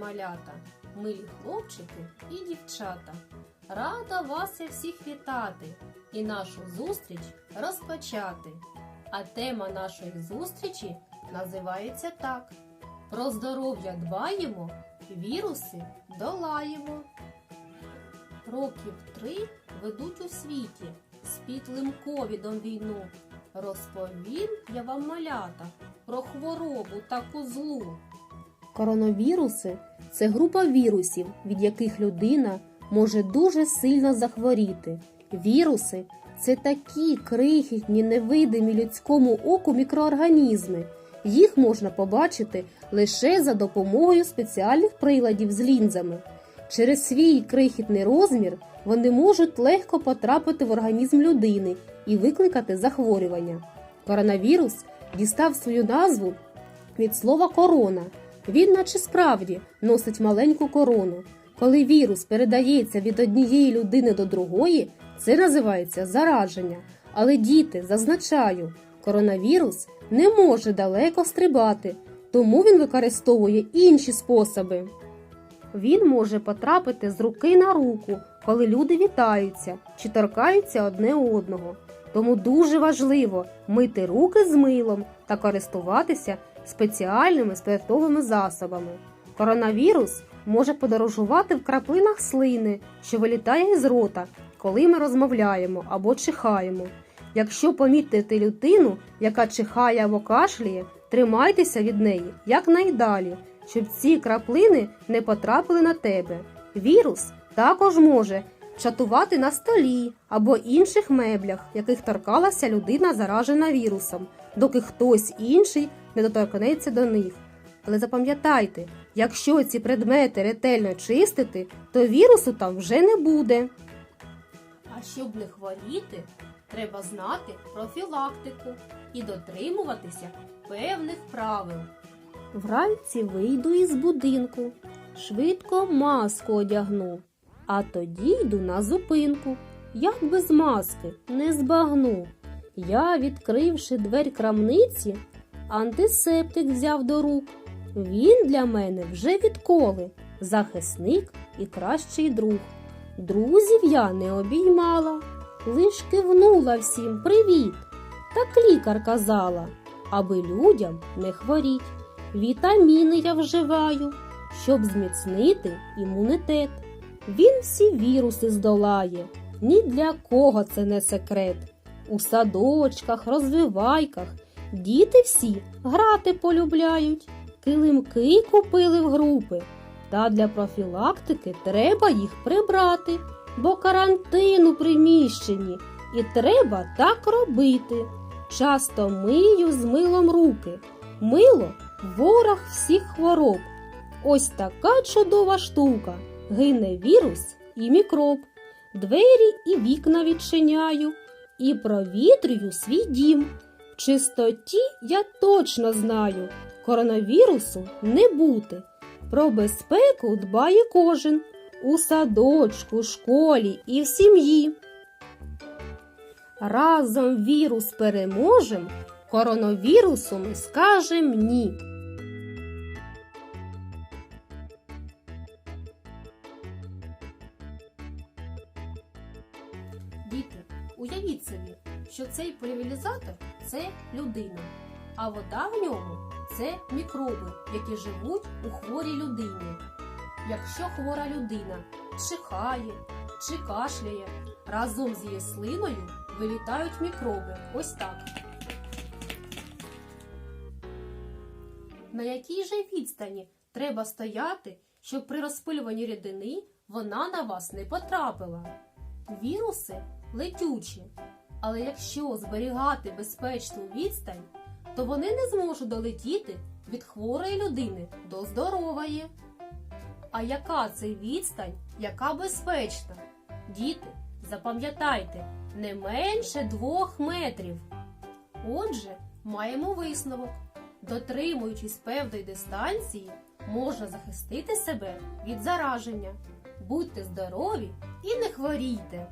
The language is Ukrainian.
малята, милі хлопчики і дівчата. Рада вас я всіх вітати і нашу зустріч розпочати. А тема нашої зустрічі називається так: Про здоров'я дбаємо, віруси долаємо. Років три ведуть у світі з підлим ковідом війну. Розповім я вам малята про хворобу таку злу. Коронавіруси це група вірусів, від яких людина може дуже сильно захворіти. Віруси це такі крихітні, невидимі людському оку мікроорганізми. Їх можна побачити лише за допомогою спеціальних приладів з лінзами. Через свій крихітний розмір вони можуть легко потрапити в організм людини і викликати захворювання. Коронавірус дістав свою назву від слова корона. Він, наче справді, носить маленьку корону. Коли вірус передається від однієї людини до другої, це називається зараження. Але діти, зазначаю, коронавірус не може далеко стрибати, тому він використовує інші способи. Він може потрапити з руки на руку, коли люди вітаються чи торкаються одне одного. Тому дуже важливо мити руки з милом та користуватися спеціальними спиртовими засобами. Коронавірус може подорожувати в краплинах слини, що вилітає із рота, коли ми розмовляємо або чихаємо. Якщо помітите людину, яка чихає або кашляє, тримайтеся від неї якнайдалі, щоб ці краплини не потрапили на тебе. Вірус також може чатувати на столі або інших меблях, яких торкалася людина, заражена вірусом, доки хтось інший не доторкнеться до них. Але запам'ятайте, якщо ці предмети ретельно чистити, то вірусу там вже не буде. А щоб не хворіти, треба знати профілактику і дотримуватися певних правил. Вранці вийду із будинку, швидко маску одягну, а тоді йду на зупинку. Як без маски не збагну. Я, відкривши двері крамниці, антисептик взяв до рук. Він для мене вже відколи захисник і кращий друг. Друзів я не обіймала, лиш кивнула всім привіт. Так лікар казала, аби людям не хворіть. Вітаміни я вживаю, щоб зміцнити імунітет. Він всі віруси здолає, ні для кого це не секрет. У садочках, розвивайках діти всі грати полюбляють, килимки купили в групи. Та для профілактики треба їх прибрати, бо карантин у приміщенні, і треба так робити. Часто мию з милом руки. Мило ворог всіх хвороб. Ось така чудова штука. Гине вірус і мікроб. Двері і вікна відчиняю, і провітрюю свій дім. Чистоті я точно знаю, коронавірусу не бути. Про безпеку дбає кожен у садочку, школі і в сім'ї. Разом вірус переможем, коронавірусу ми скажем ні. Діти, уявіть собі, що цей полівілізатор це людина, а вода в ньому це мікроби, які живуть у хворій людині. Якщо хвора людина чихає чи кашляє, разом з її слиною вилітають мікроби. Ось так. На якій же відстані треба стояти, щоб при розпилюванні рідини вона на вас не потрапила? Віруси летючі, але якщо зберігати безпечну відстань, то вони не зможуть долетіти від хворої людини до здорової. А яка це відстань, яка безпечна? Діти, запам'ятайте, не менше двох метрів. Отже, маємо висновок. Дотримуючись певної дистанції, можна захистити себе від зараження. Будьте здорові і не хворійте!